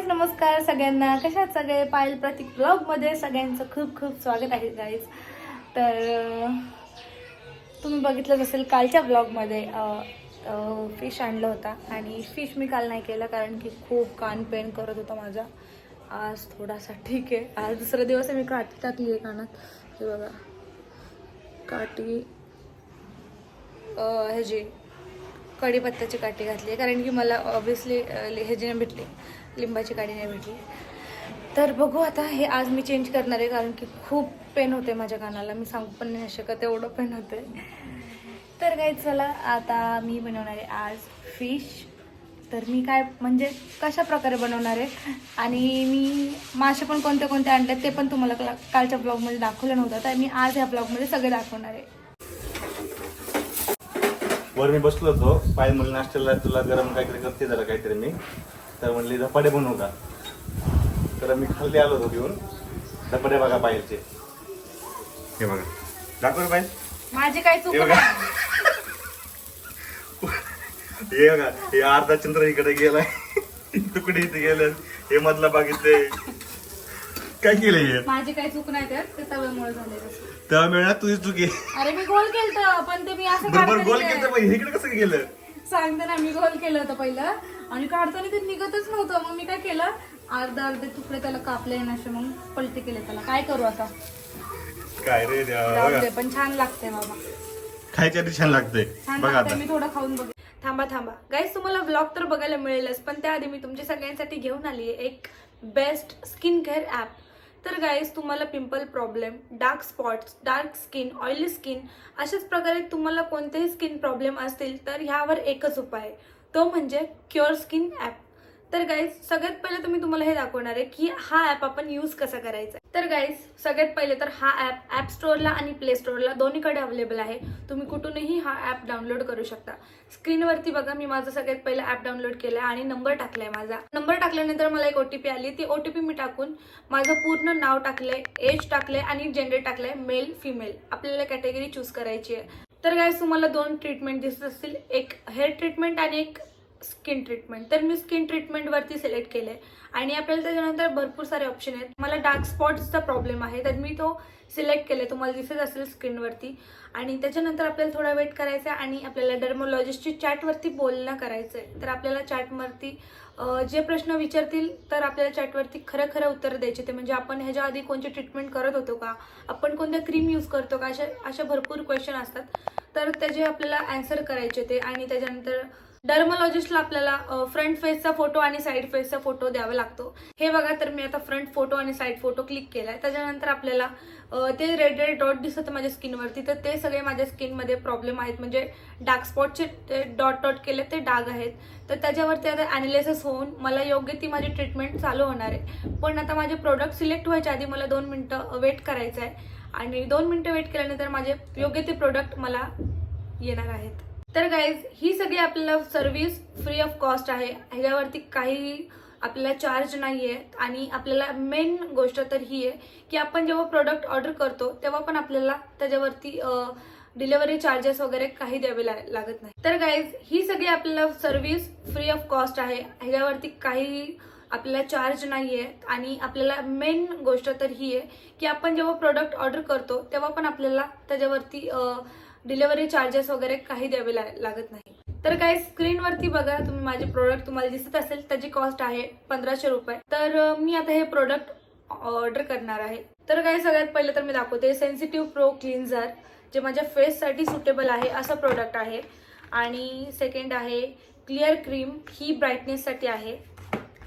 Guys नमस्कार सगळ्यांना. कशात सगळे? पायल प्रतीक ब्लॉगमध्ये सगळ्यांचं खूप खूप स्वागत आहे गाईज तर तुम्ही बघितलंच असेल कालच्या ब्लॉगमध्ये फिश आणलं होता. आणि फिश मी काल नाही केला कारण की खूप कान पेन करत होता माझा. आज थोडासा ठीक आहे. आज दुसरा दिवस आहे मी काठी टाकली आहे कानात. हे बघा. काठी ह्याची कढीपत्त्याची काठी घातली आहे. कारण की मला ऑब्विसली ह्याची नाही भेटली लिंबाची काडी नाही भेटली. तर बघू आता हे आज मी चेंज करणार आहे कारण की खूप पेन होते माझ्या कानाला. मी सांगू पण नाही शकत एवढं पेन होते तर काही चला आता मी बनवणार आहे आज फिश तर मी काय म्हणजे कशा प्रकारे बनवणार आहे? आणि मी मासे पण कोणते कोणते आणले ते पण तुम्हाला कालच्या ब्लॉगमध्ये दाखवलं नव्हतं. तर मी आज ह्या ब्लॉगमध्ये सगळे दाखवणार आहे. वर मी बसलो होतो पाय मुली नाश्त्याला तुला गरम काहीतरी करते जरा काहीतरी मी. तर म्हणली धपाटे बनवू का? तर मी खाली आलो होतो घेऊन धपाटे बघा पायलचे हे बघा. दाखव माझी काय चूक हे बघा. हे बघा हे अर्धा चंद्र इकडे गेलाय. तुकडे इथे गेले. हे मधला बघितले काय केलंय हे? माझी काही चूक नाही त्यात ते तव्यामुळे झाले. तेव्हा मिळणार तुझी चुकी अरे मी गोल केलं पण ते मी असं बरोबर गोल. केलं? पण इकडे कसं गेलं? सांगते ना मी गोल केलं होतं पहिलं. आणि काढताना ते निघतच नव्हतं. मग मी काय केलं? अर्धा अर्धे तुकडे त्याला कापले ना असे मग पलटी केले त्याला. काय करू आता? काय रे जाऊ पण छान लागते बाबा. खायच्या आधी छान लागतंय. छान बघा लागते आता. मी थोडं खाऊन बघ थांबा थांबा. गाईज तुम्हाला ब्लॉग तर बघायला मिळेलच पण त्याआधी मी तुमच्या सगळ्यांसाठी घेऊन आली आहे एक बेस्ट स्किन केअर ॲप तर गाईज तुम्हाला pimple problem dark spots dark skin oily skin अशाच प्रकारे तुम्हाला कोणतेही स्किन प्रॉब्लेम असतील तर ह्यावर एकच उपाय आहे. तो म्हणजे क्युअर स्किन ॲप तर गाईज सगळ्यात पहिले तर मी तुम्हाला हे दाखवणार आहे की हा ॲप आपण यूज कसा करायचा तर गाईज सगळ्यात पहिले तर हा ॲप ॲप स्टोअरला आणि प्ले स्टोअरला दोन्हीकडे अवेलेबल आहे. तुम्ही कुठूनही हा ॲप डाउनलोड करू शकता. स्क्रीनवरती बघा मी माझं सगळ्यात पहिलं ॲप डाउनलोड केलं आणि नंबर टाकलाय माझा. नंबर टाकल्यानंतर मला एक ओटीपी आली. ती ओटीपी मी टाकून माझं पूर्ण नाव टाकलंय एज टाकलंय आणि जेंडर टाकलंय मेल फिमेल आपल्याला कॅटेगरी चूज करायची आहे. तर गाईज तुम्हाला दोन ट्रीटमेंट दिसत असतील. एक हेअर ट्रीटमेंट आणि एक स्किन ट्रीटमेंट तर मी स्किन ट्रीटमेंटवरती सिलेक्ट केलंय. आणि आपल्याला त्याच्यानंतर भरपूर सारे ऑप्शन आहेत. मला डार्क स्पॉट्सचा प्रॉब्लेम आहे. तर मी तो सिलेक्ट केले तुम्हाला दिसत असेल स्किनवरती आणि त्याच्यानंतर आपल्याला थोडा वेट करायचा आहे. आणि आपल्याला डर्मोलॉजिस्टची चॅटवरती बोलणं करायचं आहे तर आपल्याला चॅटवरती जे प्रश्न विचारतील तर आपल्याला चॅटवरती खरं खरं उत्तर द्यायचे. ते म्हणजे आपण ह्याच्या आधी कोणती ट्रीटमेंट करत होतो का? आपण कोणत्या क्रीम यूज करतो का? अशा अशा भरपूर क्वेश्चन असतात. तर त्याचे आपल्याला ॲन्सर करायचे ते आणि त्याच्यानंतर डर्मोलॉजिस्टला आपल्याला फ्रंट फेसचा फोटो आणि साईड फेसचा फोटो द्यावा लागतो. हे बघा तर मी आता फ्रंट फोटो आणि साईड फोटो क्लिक केलाय. त्याच्यानंतर आपल्याला ते रेड रेड डॉट दिसत माझ्या स्किनवरती तर ते सगळे माझ्या स्किनमध्ये प्रॉब्लेम आहेत. म्हणजे डार्क स्पॉटचे ते डॉट डॉट केले ते डाग आहेत. तर त्याच्यावरती आता अनालिसिस होऊन मला योग्य ती माझी ट्रीटमेंट चालू होणार आहे. पण आता माझे प्रोडक्ट सिलेक्ट व्हायच्या आधी मला दोन मिनटं वेट करायचं आहे आणि दोन मिनटं वेट केल्यानंतर माझे योग्य ते प्रोडक्ट मला येणार आहेत. तर गाईज ही सगळी आपल्याला सर्व्हिस फ्री ऑफ कॉस्ट आहे. ह्याच्यावरती काही आपल्याला चार्ज नाही आहे आणि आपल्याला मेन गोष्ट तर ही आहे की आपण जेव्हा प्रोडक्ट ऑर्डर करतो तेव्हा पण आपल्याला त्याच्यावरती डिलेवरी चार्जेस वगैरे काही द्यावे लागत नाही. तर गाईज ही सगळी आपल्याला सर्व्हिस फ्री ऑफ कॉस्ट आहे. ह्याच्यावरती काही आपल्याला चार्ज नाही आहे आणि आपल्याला मेन गोष्ट तर ही आहे की आपण जेव्हा प्रोडक्ट ऑर्डर करतो तेव्हा पण आपल्याला त्याच्यावरती डिलेवरी चार्जेस वगैरे काही द्यावे लागत नाही. तर काही स्क्रीनवरती बघा तुम्ही माझे प्रोडक्ट तुम्हाला दिसत असेल त्याची कॉस्ट आहे पंधराशे रुपये. तर मी आता हे प्रोडक्ट ऑर्डर करणार आहे. तर काही सगळ्यात पहिले तर मी दाखवते. सेन्सिटिव्ह प्रो क्लिन्झर जे माझ्या फेससाठी सुटेबल आहे असं प्रोडक्ट आहे. आणि सेकंड आहे क्लिअर क्रीम ही ब्राईटनेससाठी आहे.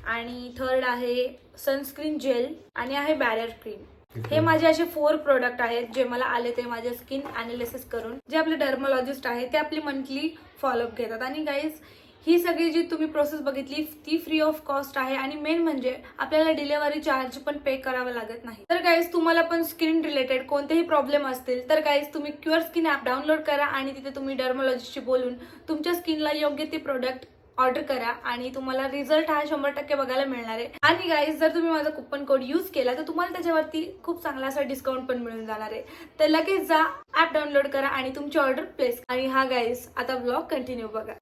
आणि थर्ड आहे सनस्क्रीन जेल आणि आहे बॅरियर क्रीम हे माझे असे फोर प्रोडक्ट आहेत जे मला आले ते माझे स्किन अनालिसिस करून. जे आपले डर्मोलॉजिस्ट आहे ते आपली मंथली फॉलोअप घेतात. आणि गाईज ही सगळी जी तुम्ही प्रोसेस बघितली ती फ्री ऑफ कॉस्ट आहे. आणि मेन म्हणजे आपल्याला डिलेवरी चार्ज पण पे करावा लागत नाही. तर गाईज तुम्हाला पण स्किन रिलेटेड कोणतेही प्रॉब्लेम असतील तर गाईज तुम्ही क्युअर स्किन ॲप डाउनलोड करा आणि तिथे तुम्ही डर्मोलॉजिस्टशी बोलून तुमच्या स्किनला योग्य ते प्रोडक्ट ऑर्डर करा आणि तुम्हाला रिझल्ट हा शंभर टक्के बघायला मिळणार आहे. आणि गाईज जर तुम्ही माझा कुपन कोड यूज केला तर तुम्हाला त्याच्यावरती खूप चांगला असा डिस्काउंट पण मिळून जाणार आहे. तर लगेच जा ऍप डाउनलोड करा आणि तुमची ऑर्डर प्लेस आणि हा गाईज आता ब्लॉग कंटिन्यू बघा.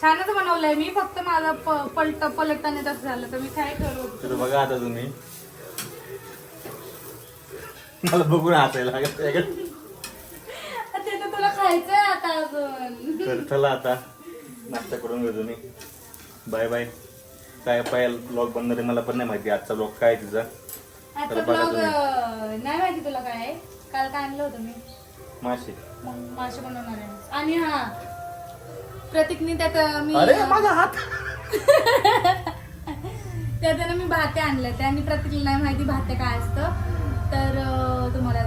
छानच बनवलंय. मी फक्त माझा पलट पलटताना तसं झालं तर मी काय करू? तर बघा आता तुम्ही. मला बघून हसायला ते तर तुला खायचंय आता अजून. तर चला आता. नाश्ता करून घेऊ तुम्ही बाय बाय काय पाय ब्लॉग बनणार आहे मला पण नाही माहिती. आजचा ब्लॉग काय तिचा? आता ब्लॉग. नाही माहिती तुला काय आहे. काल काय आणलं होतं मी? मासे. मासे बनवणार आहे. आणि हा प्रतीकने त्यात मी अरे माझा हात. त्यात ना मी भाते आणले ते आणि प्रतीकला नाही माहिती भाते काय असतं. तर तुम्हाला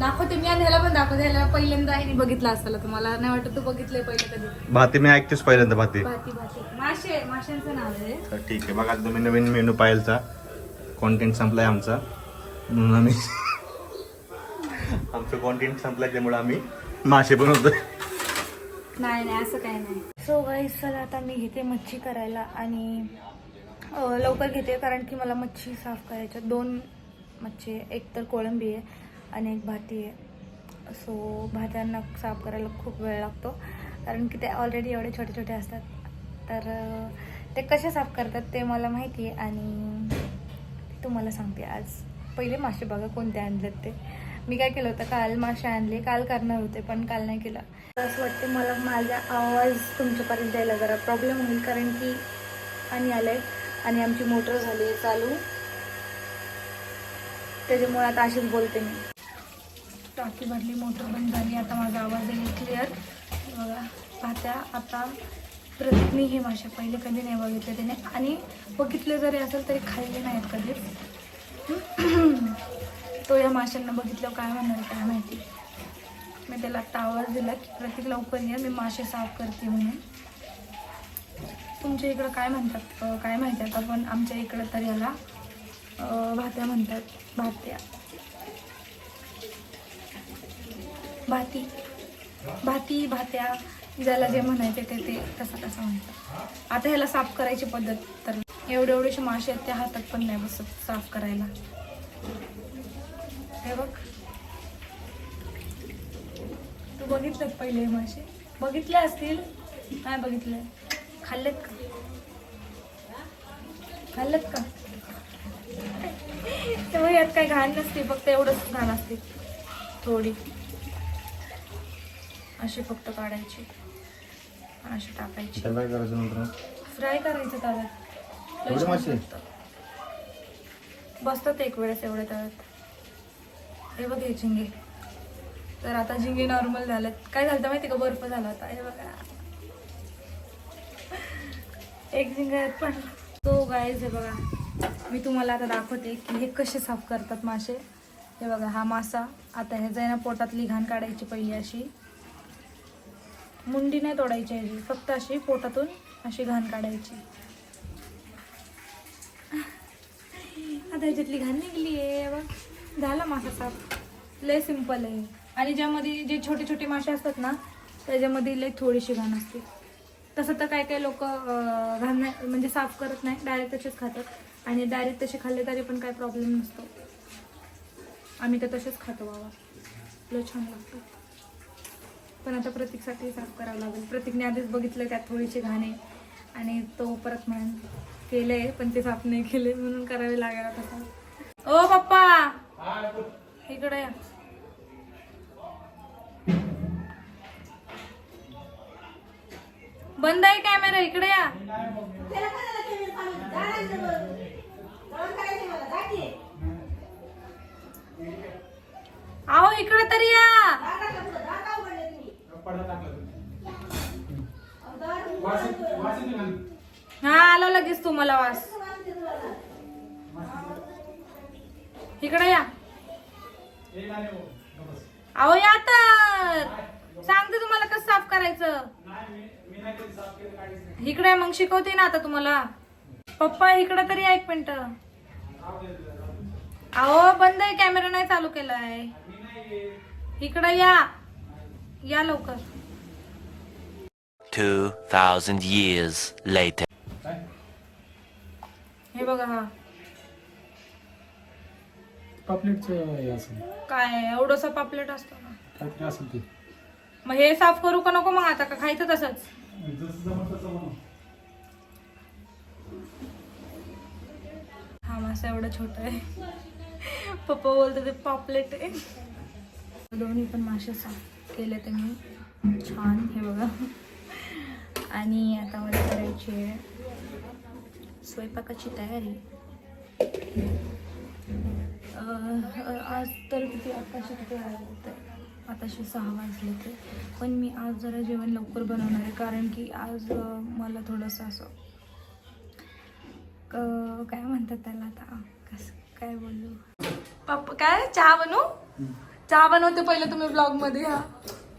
दाखवते मी आणि ह्याला पण दाखवते. ह्याला पहिल्यांदा ह्याने बघितलं असतं तुम्हाला नाही वाटत तू बघितलंय पहिले कधी. भाते मी ऐकतेच पहिल्यांदा भाते. भाती भाती. मासे माशांचं नाव आहे. तर ठीक आहे बघा तुम्ही नवीन मेनू पाहिलचा. कॉन्टेंट संपलाय आमचा. म्हणून आम्ही आमचं कॉन्टेंट संपलाय त्यामुळे आम्ही मासे बनवतोय. नाही नाही असं काही नाही. सो गाईस चला आता मी घेते मच्छी करायला आणि लवकर घेते कारण की मला मच्छी साफ करायच्या दोन मच्छी आहे. एक तर कोळंबी आहे. आणि एक भाती आहे. सो भात्यांना साफ करायला खूप वेळ लागतो. कारण की ते ऑलरेडी एवढे छोटे छोटे असतात. तर ते कसे साफ करतात ते मला माहिती आहे आणि तुम्हाला सांगते. आज पहिले मासे बघा कोणते आणलेत ते. मी काय केलं होतं काल मासे आणले काल करणार होते पण काल नाही केलं. असं वाटते मला माझा आवाज तुमच्यापर्यंत द्यायला जरा प्रॉब्लेम होईल. कारण की हानी आलं आहे आणि आमची मोटर झाली आहे चालू. त्याच्यामुळे आता अशीच बोलते मी. टाकी भरली मोटर बंद झाली आता माझा आवाज येईल क्लिअर बघा पाहत्या आता प्रत्येकने हे मासे पहिले कधी नाही बघितले त्याने. आणि बघितले जरी असेल तरी खाल्ले नाहीत कधीच. तो या माशांना बघितलं काय म्हणणार काय माहिती. मी त्याला आत्ता आवाज दिला की प्रत्येक लवकर ये मी मासे साफ करते म्हणून. तुमच्या इकडं काय म्हणतात काय माहिती आता पण आमच्या इकडं तर याला भात्या म्हणतात भात्या. भाती. भाती भात्या ज्याला जे म्हणायचे ते ते तसं तसं म्हणतात. आता ह्याला साफ करायची पद्धत तर एवढे एवढेसे मासे आहेत त्या हातात पण नाही बसत साफ करायला. हे बघ. तू बघितलं पहिले हे मासे? बघितले असतील? नाही बघितले. खाल्लेत का? खाल्लेत का? तेव्हा यात काही घाण नसते फक्त एवढंच घाण असते. थोडी. अशी फक्त काढायची. अशी टाकायची. काय करायचं नंतर? फ्राय करायचं तव्यात लय एवढे छान मासे? लागतं. बसतात एक वेळेस एवढे तव्यात हे बघ हे झिंगे. तर आता झिंगे नॉर्मल झालेत. काय झालं माहिती का? बर्फ झाला होता. हे बघा. एक झिंगा पण. तो गायज हे बघा. मी तुम्हाला आता दाखवते की हे कसे साफ करतात मासे. हे बघा हा मासा. आता हे जाईना पोटातली घाण काढायची पहिली अशी. मुंडी नाही तोडायची ह्याची फक्त अशी पोटातून अशी घाण काढायची. आता ह्याच्यातली घाण निघली आहे. बघ. झाला मासा साफ लय सिंपल आहे. आणि ज्यामध्ये जे छोटे छोटे मासे असतात ना त्याच्यामध्ये लय थोडीशी घाण असते. तसं तर काय काय लोक घाण नाही म्हणजे साफ करत नाही. डायरेक्ट तसेच खातात. आणि डायरेक्ट तसे खाल्ले तरी पण काय प्रॉब्लेम नसतो. आम्ही तर तसेच खातो बाबा. लय छान लागतं. पण आता प्रतीकसाठी साफ करावं लागेल. प्रतीकने आधीच बघितलं त्यात थोडीशी घाणे आणि तो परत म्हणून केलंय पण ते साफ नाही केले म्हणून करावे लागेल आता साफ. ओ पप्पा! इकडे या. बंद आहे कॅमेरा इकडे या. मला तुम्हाला वास. इकडे या. अहो या तर. सांगते तुम्हाला कसं साफ करायचं. इकडे मग शिकवते ना आता तुम्हाला. पप्पा इकडे तरी या एक मिनिट. अहो बंद आहे कॅमेरा नाही चालू केलाय. इकडे या. या लवकर. 2,000 years later. हे बघा हा. पापलेटचं काय एवढसा पापलेट असतो ना मग हे साफ करू का नको मग आता? का खायचं तसंच? हा मासा एवढा छोटा आहे. पप्पा बोलतो ते पापलेट आहे. दोन्ही पण मासे साफ केले ते मी छान हे बघा. आणि आता मला करायची आहे. स्वयंपाकाची तयारी. आज तर किती आताशी किती आताशी सहा वाजले ते पण मी आज जरा जेवण लवकर बनवणार आहे कारण की आज मला थोडंसं असं काय म्हणतात त्याला आता? कसं काय बोलू? पप्पा काय? चहा बनवू? चहा बनवते पहिले तुम्ही ब्लॉगमध्ये हा.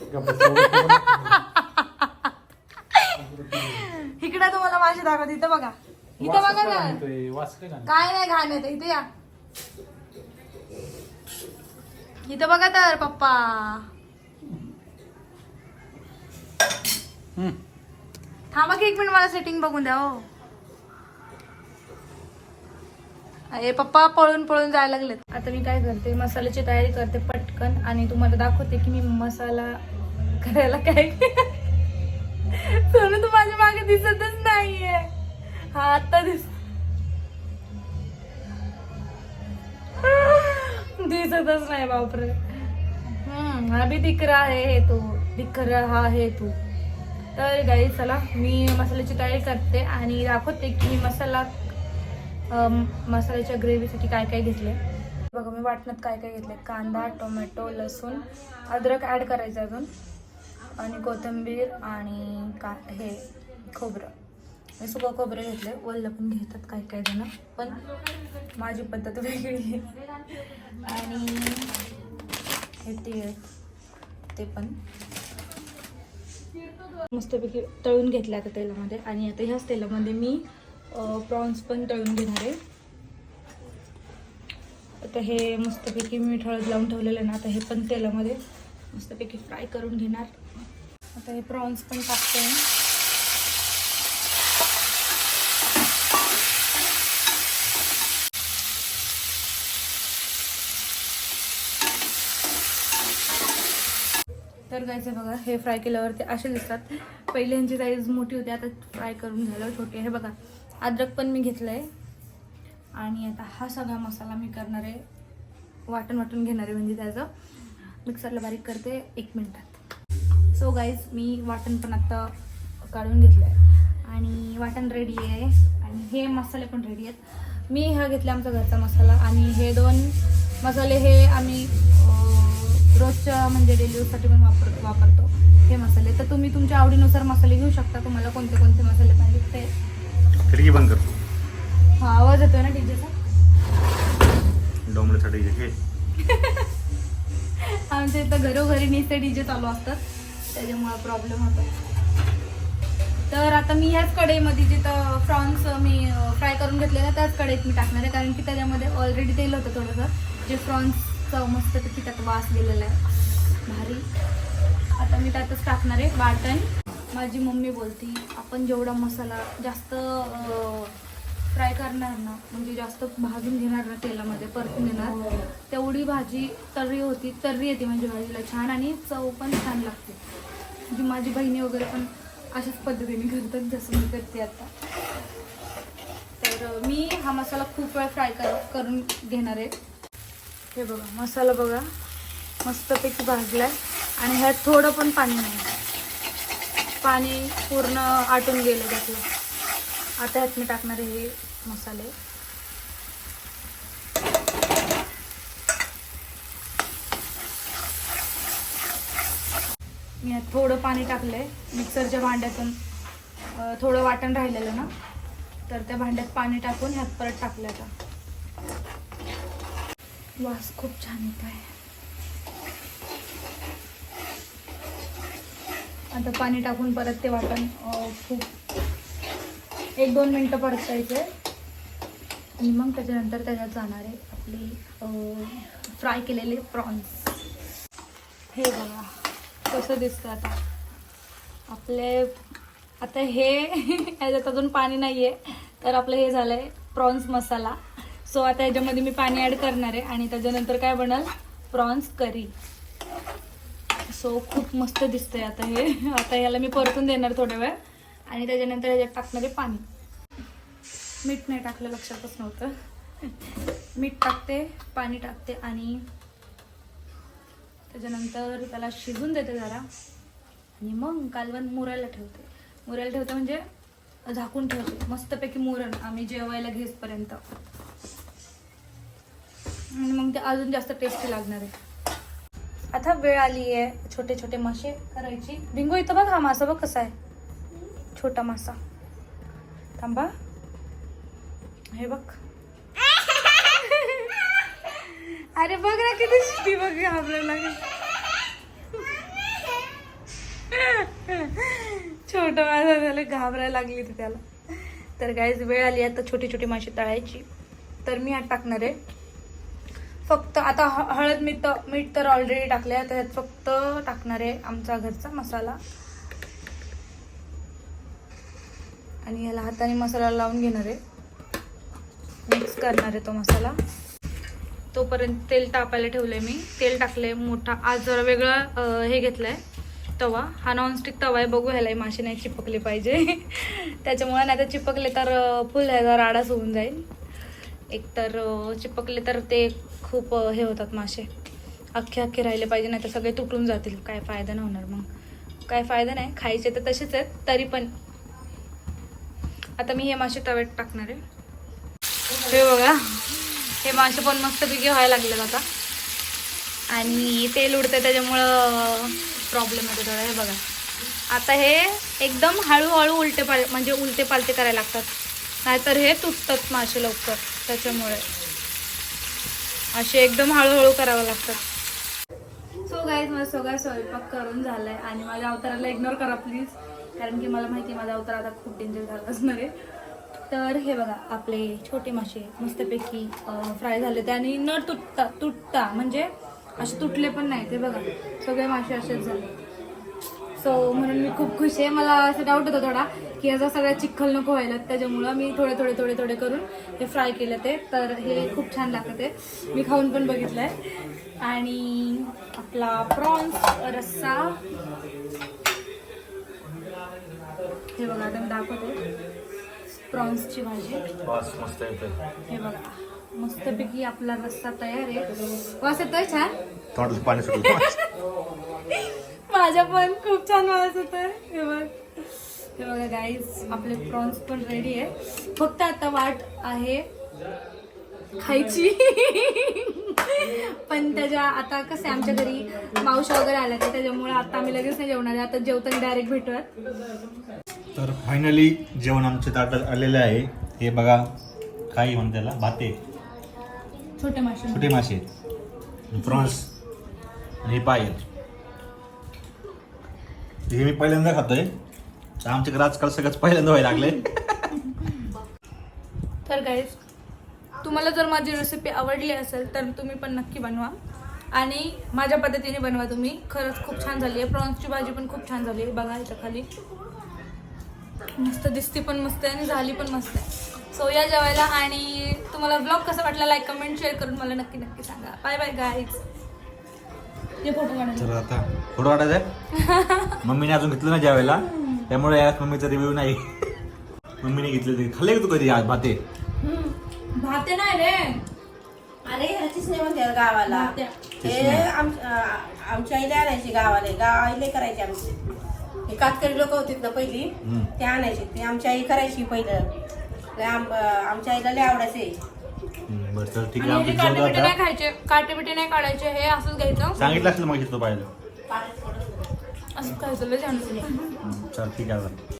इकडे तुम्हाला मासे दाखवत इथं बघा. इथं बघा ना. काय नाही घाण येत इथे या. इथं बघा तर पप्पा. थांबा की एक मिनिट मला सेटिंग बघून द्या हो. अरे पप्पा पळून पळून जायला लागलेत. आता मी काय करते मसाल्याची तयारी करते पटकन आणि तुम्हाला दाखवते की मी मसाला करायला काय सोनू तू माझ्या मागे दिसतच हा आता दिस दिसतच नाही बापरे. हम्म अभी दिख आहे हे तू. दिख हा हे तू. तर गाई चला मी मसाल्याची तयारी करते आणि दाखवते की मी मसाला मसाल्याच्या ग्रेव्हीसाठी काय काय घेतले बघा मी वाटणात काय काय घेतले कांदा टोमॅटो लसूण अद्रक ॲड करायचं अजून. आणि कोथिंबीर आणि का हे खोबरं. मी सुकं खोबरं घेतलं वल्लं पण घेतात काही काही जण. पण माझी पद्धत वेगळी आहे. आणि हे तीळ ते पण. मस्तपैकी तळून घेतलं आता तेलामध्ये. आणि आता ह्याच तेलामध्ये मी प्रॉन्स पण तळून घेणार आहे. आता हे मस्तपैकी मीठ हळद लावून ठेवलेलं आहे ना आता हे पण तेलामध्ये मस्तपैकी फ्राय करून घेणार. आता हे प्रॉन्स पण टाकते तर गायचं बघा हे फ्राय केल्यावर ते असे दिसतात. पहिले ह्यांची साईज मोठी होती आता फ्राय करून झालं छोटी हे बघा अद्रक पण मी घेतलं आहे आणि आता हा सगळा मसाला मी करणार आहे. वाटण वाटून घेणार आहे म्हणजे त्याचं. मिक्सरला बारीक करते एक मिनटात. सो गाईज मी वाटण पण आत्ता काढून घेतलं आहे आणि वाटण रेडी आहे. आणि हे मसाले पण रेडी आहेत. मी हा घेतला आमचा घरचा मसाला. आणि हे दोन मसाले हे आम्ही रोजच्या म्हणजे डेली यूजसाठी पण वापर वापरतो हे मसाले. तर तुम्ही तुमच्या आवडीनुसार मसाले घेऊ शकता. तुम्हाला कोणते कोणते मसाले पाहिजे ते. खिडकी बंद करतो हा आवाज येतोय ना डीजेचा डोंबऱ्यासाठी हे. आमच्या इथं घरोघरी नुसते डीजे चालू असतात. त्याच्यामुळे प्रॉब्लेम होतो. तर आता मी ह्याच कढईमध्ये जिथं फ्रॉन्स मी फ्राय करून घेतले ना त्याच कढईत मी टाकणार आहे. कारण की त्याच्यामध्ये ऑलरेडी तेल होतं थोडंसं. जे फ्रॉन्सचं मस्त पैकी त्यात वास गेलेला आहे. भारी. आता मी त्यातच टाकणार आहे वाटण. माझी मम्मी बोलती आपण जेवढा मसाला जास्त फ्राय करणार ना म्हणजे जास्त भाजून घेणार ना तेलामध्ये परतून घेणार तेवढी भाजी तर्री होती तर्री येते म्हणजे भाजीला छान आणि चव पण छान लागते. म्हणजे माझी बहिणी वगैरे पण अशाच पद्धतीने करतात जसं मी करते आता. तर मी हा मसाला खूप वेळ फ्राय कर करून घेणार आहे. हे बघा मसाला बघा. मस्तपैकी भाजलाय. आणि ह्यात थोडं पण पाणी नाही. पाणी पूर्ण आटून गेलं त्यातलं. आता ह्यात मी टाकणार आहे हे मसाले. मी ह्यात थोडं पाणी टाकलं आहे मिक्सरच्या भांड्यातून थोडं वाटण राहिलेलं ना तर त्या भांड्यात पाणी टाकून ह्यात परत टाकलं आता. वास खूप छान येत आहे. आता पाणी टाकून परत ते वाटण खूप एक दोन मिनटं परतायचे. आणि मग त्याच्यानंतर त्याच्यात जाणार आहे आपली फ्राय केलेले प्रॉन्स. हे बघा कसं दिसतं आता. आपले आता हे याच्यात अजून पाणी नाही आहे तर आपलं हे झालं आहे प्रॉन्स मसाला. सो आता याच्यामध्ये मी पाणी ॲड करणार आहे. आणि त्याच्यानंतर काय बनल? प्रॉन्स करी सो खूप मस्त दिसतंय आता हे. आता याला मी परतून देणार थोड्या वेळ. आणि त्याच्यानंतर ह्याच्यात टाकणार आहे पाणी. मीठ नाही टाकलं लक्षातच नव्हतं. मीठ टाकते पाणी टाकते आणि त्याच्यानंतर त्याला शिजून देते जरा. आणि मग कालवण मुरायला ठेवते. मुरायला ठेवते म्हणजे झाकून ठेवते. मस्तपैकी मुरण. आम्ही जेवायला घेसपर्यंत आणि मग ते अजून जास्त टेस्टी लागणार आहे. आता वेळ आली आहे छोटे छोटे मासे करायची. बिंगो इथं बघ हा मासा बघ कसा आहे. छोटा मासा. थांबा. हे बघ. अरे बघ ना किती शिस्ती बघ आपल्याला. छोट माझा झालं घाबरायला लागली ती त्याला. तर काहीच वेळ आली आता छोटी छोटी माशी तळायची. तर मी ह्यात टाकणार आहे. फक्त आता हळद मीठ मीठ तर ऑलरेडी टाकले आहे त्याच्यात फक्त टाकणार आहे आमचा घरचा मसाला. आणि याला हाताने मसाला लावून घेणार आहे. मिक्स करणार आहे तो मसाला. तोपर्यंत तेल तापायला आहे मी. तेल टाकले मोठा. आज जरा वेगळा हे घेतलं आहे तवा. हा नॉनस्टिक तवा आहे. बघू ह्याला मासे नाही चिपकले पाहिजे. त्याच्यामुळे नाही तर चिपकले तर फुल ह्याचा राडाच होऊन जाईल. एकतर चिपकले तर ते खूप हे होतात मासे. अख्खे अख्खे राहिले पाहिजे नाही तर सगळे तुटून जातील. काय फायदा नाही होणार मग. काय फायदा नाही खायचे तर तसेच आहेत तरी पण. आता मी हे मासे तव्यात टाकणार आहे. हे बघा हे मासे पण मस्तपैकी व्हायला लागले आता. आणि तेल उडतं त्याच्यामुळं प्रॉब्लेम येतो थोडा हे बघा. आता हे एकदम हळूहळू उलटे पाल म्हणजे उलटे पालटे करायला लागतात. नाहीतर हे तुटतात मासे लवकर. त्याच्यामुळे. असे एकदम हळूहळू करावं लागतात सो गाईज माझा सगळा स्वयंपाक करून झालाय आणि माझ्या अवताराला इग्नोर करा प्लीज कारण की मला माहिती आहे माझा अवतार आता खूप डेंजर झाला असणार आहे. तर हे बघा आपले छोटे मासे मस्तपैकी फ्राय झाले ते आणि न तुटता तुटता म्हणजे असे तुटले पण नाही ते बघा. सगळे मासे असेच झाले. सो म्हणून मी खूप खुश आहे. मला असं डाऊट होता थोडा की याचा सगळा चिखल नको व्हायला. त्याच्यामुळं मी थोडे थोडे थोडे थोडे करून हे फ्राय केलं ते. तर हे खूप छान लागतं ते. मी खाऊन पण बघितलं आहे आणि आपला प्रॉन्स रस्सा. हे बघा आता मी दाखवते. प्रॉन्सची भाजी. हे बघा मस्तपैकी आपला रस्सा तयार आहे. वास येतोय छान? पाणी सुटलं. माझ्या पण खूप छान वास येत हे बघ. हे बघा गाईज आपले प्रॉन्स पण रेडी आहे. फक्त आता वाट आहे खायची. पण त्याच्या आता कसं आहे आमच्या घरी मावशी वगैरे आल्या ते त्याच्यामुळे आता आम्ही लगेच नाही जेवणार आहे. आता जेवताना डायरेक्ट भेटूयात. तर फायनली जेवण आमच्या ताटात आलेलं आहे. हे बघा काही म्हणते त्याला? भाते. छोटे मासे. छोटे मासे प्रॉन्स आणि पाय हे मी पहिल्यांदा खातोय. तर आमच्याकडे आजकाल सगळंच पहिल्यांदा व्हायला लागले तर गाईज तुम्हाला जर माझी रेसिपी आवडली असेल तर तुम्ही पण नक्की बनवा. आणि माझ्या पद्धतीने बनवा तुम्ही. खरंच खूप छान झाली आहे. प्रॉन्सची भाजी पण खूप छान झाली आहे. बघा इथं खाली. मस्त दिसती पण मस्त आहे आणि झाली पण मस्त आहे. सो या जेवायला आणि तुम्हाला ब्लॉग कसा वाटला लाईक कमेंट शेअर करून मला नक्की नक्की सांगा. बाय बाय गाईज फोटो काढायचे तर आता थोडं वाटायचं आहे. मम्मीने अजून घेतलं ना ज्यावेळेला. त्यामुळे यात मम्मीचा रिव्ह्यू नाही. मम्मीने घेतले ते. खाल्ले का तू कधी आज भाते? भाते नाही रे. अरे ह्याचीच नाही म्हणते गावाला. भात्या. हे आम- आ- आमच्या आईला आणायची गावाला. गाव आईला करायची आमची. हे कातकरी लोक होते ना पहिली. हम्म. ते आणायचे. ते आमची आई करायची पहिलं. लय आम- आमच्या आईला लय आवडायचे. बरं ठीक आणि काटे नाही खायचे काटे बिटे नाही काढायचे हे असंच घ्यायचं. सांगितलं असेल मग तो पाहिलं. असंच खायचं लय छान चल ठीक आहे आता.